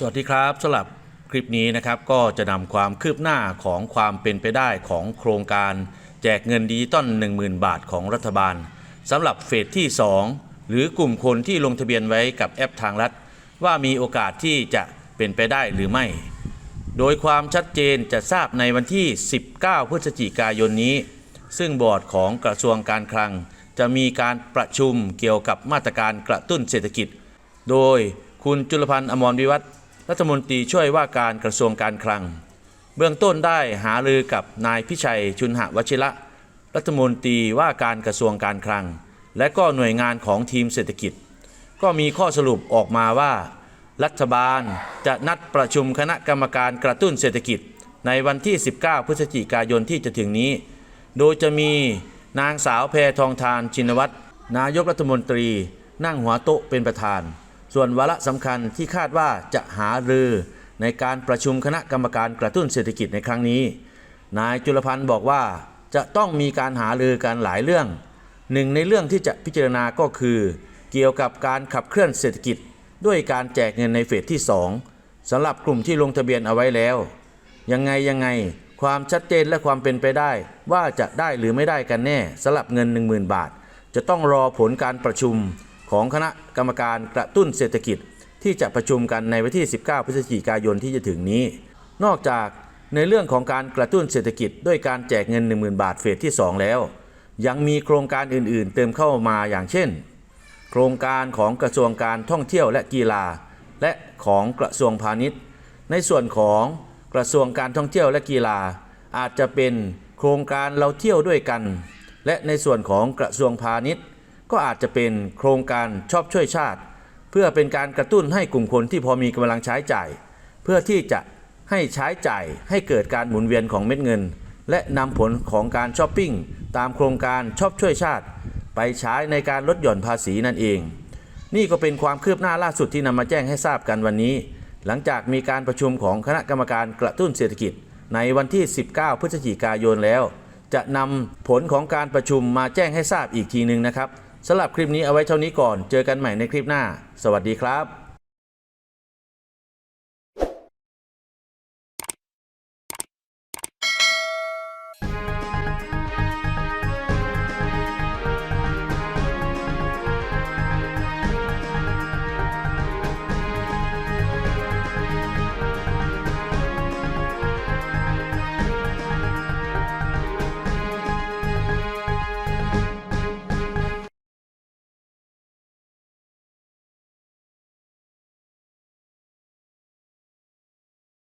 สวัสดีครับสำหรับคลิปนี้นะครับก็จะนำความคืบหน้าของความเป็นไปได้ของโครงการ แจกเงินดิจิตอล10,000 บาทของรัฐบาลสำหรับเฟสที่ 2 หรือกลุ่มคนที่ลงทะเบียนไว้กับแอปทางรัฐ ว่ามีโอกาสที่จะเป็นไปได้หรือไม่ โดยความชัดเจนจะทราบในวันที่ 19 พฤศจิกายนนี้ ซึ่งบอร์ดของกระทรวงการคลัง จะมีการประชุมเกี่ยวกับมาตรการกระตุ้นเศรษฐกิจ โดยคุณจุลพันธ์อมรวิวัฒน์ รัฐมนตรีช่วยว่าการกระทรวงการคลัง เบื้องต้นได้หารือกับนายพิชัยชุนหวชิระรัฐมนตรีว่าการกระทรวงการคลัง และก็หน่วยงานของทีมเศรษฐกิจ ก็มีข้อสรุปออกมาว่า รัฐบาลจะนัดประชุมคณะกรรมการกระตุ้นเศรษฐกิจ ในวันที่ 19 พฤศจิกายนที่จะถึงนี้ โดยจะมีนางสาวแพทองทานชินวัตรนายกรัฐมนตรีนั่งหัวโต๊ะเป็นประธาน ส่วนวาระสำคัญที่คาดว่าจะหารือในการประชุมคณะกรรมการกระตุ้นเศรษฐกิจในครั้งนี้ นายจุลพันธ์บอกว่าจะต้องมีการหารือกันหลายเรื่อง หนึ่งในเรื่องที่จะพิจารณาก็คือ เกี่ยวกับการขับเคลื่อนเศรษฐกิจ ด้วยการแจกเงินในเฟสที่ 2สำหรับกลุ่มที่ลงทะเบียนเอาไว้แล้ว ยังไงยังไงความชัดเจนและความเป็นไปได้ ว่าจะได้หรือไม่ได้กันแน่สำหรับเงิน 10,000 บาท จะต้องรอผลการประชุม ของคณะกรรมการกระตุ้นเศรษฐกิจที่จะประชุมกันในวันที่ 19 พฤศจิกายนที่จะถึงนี้ นอกจากในเรื่องของการกระตุ้นเศรษฐกิจด้วยการแจกเงิน 10,000 บาทเฟสที่ 2 แล้ว ยังมีโครงการอื่นๆ เติมเข้ามาอย่างเช่น โครงการของกระทรวงการท่องเที่ยวและกีฬา และของกระทรวงพาณิชย์ ในส่วนของกระทรวงการท่องเที่ยวและกีฬา อาจจะเป็นโครงการเราเที่ยวด้วยกัน และในส่วนของกระทรวงพาณิชย์ ก็อาจจะเป็นโครงการชอบช่วยชาติ เพื่อเป็นการกระตุ้นให้กลุ่มคนที่พอมีกำลังใช้จ่าย เพื่อที่จะให้ใช้จ่ายให้เกิดการหมุนเวียนของเม็ดเงิน และนำผลของการช้อปปิ้งตามโครงการชอบช่วยชาติ ไปใช้ในการลดหย่อนภาษีนั่นเอง นี่ก็เป็นความคืบหน้าล่าสุดที่นำมาแจ้งให้ทราบกันวันนี้ หลังจากมีการประชุมของคณะกรรมการกระตุ้นเศรษฐกิจ ในวันที่ 19 พฤศจิกายนแล้ว จะนำผลของการประชุมมาแจ้งให้ทราบอีกทีหนึ่งนะครับ สำหรับคลิปนี้เอาไว้เท่านี้ก่อน เจอกันใหม่ในคลิปหน้า สวัสดีครับ